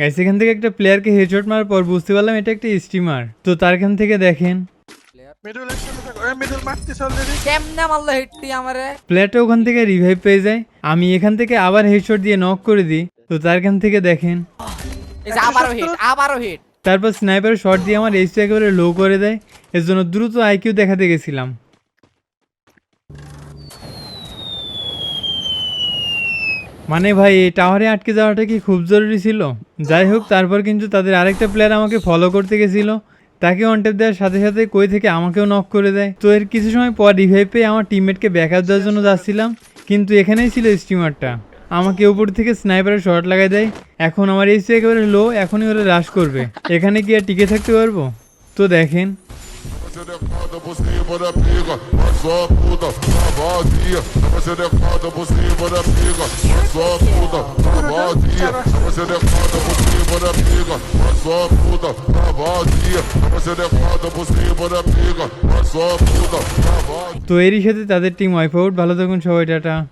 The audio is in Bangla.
গাইস এখান থেকে একটা প্লেয়ারকে হেডশট মারার পর বুঝতে পারলাম এটা একটা স্টিমার তো তারখান থেকে দেখেন। মিডল একসাথে থাকো। আমারে? প্লেয়ারটা ওখান থেকে রিভাইভ পেয়ে যায়। আমি এখান থেকে আবার হেডশট দিয়ে নক করে দিই। তো তারখান থেকে দেখেন। আবারও হিট আবারও হিট তারপর স্নাইপার শট দিয়ে আমার এইচটা একেবারে লো করে দেয়। এর জন্য দ্রুত আইকিউ দেখাতে গেছিলাম। মানে ভাই, এই টাওয়ারে আটকে যাওয়াটা কি খুব জরুরি ছিল? যাই হোক, তারপর কিন্তু তাদের আরেকটা প্লেয়ার আমাকে ফলো করতে গেছিল। তাকে অন্টেপ দেওয়ার সাথে সাথে কই থেকে আমাকেও নক করে দেয়। তো এর কিছু সময় পর রিভাইভ পেয়ে আমার টিমমেটকে ব্যাকআপ দেওয়ার জন্য যাচ্ছিলাম। কিন্তু এখানেই ছিল স্টিমারটা আমাকে উপর থেকে স্নাইপারের শট লাগাই দেয়। এখন আমার এইচটা একেবারে লো এখনই ওরা রাশ করবে। এখানে কি আর টিকে থাকতে পারব? তো দেখেন। Você cima da pica, passou a puta, tá vazia. Você é por cima da pica, passou a puta, tá vazia. Você é por cima da pica, passou a puta, tá vazia. Você é por cima da pica, passou a puta, tá vazia. তো এরই সাথে তাদের টিম ওয়াইফ আউট ভালো থাকুন সবাই টাটা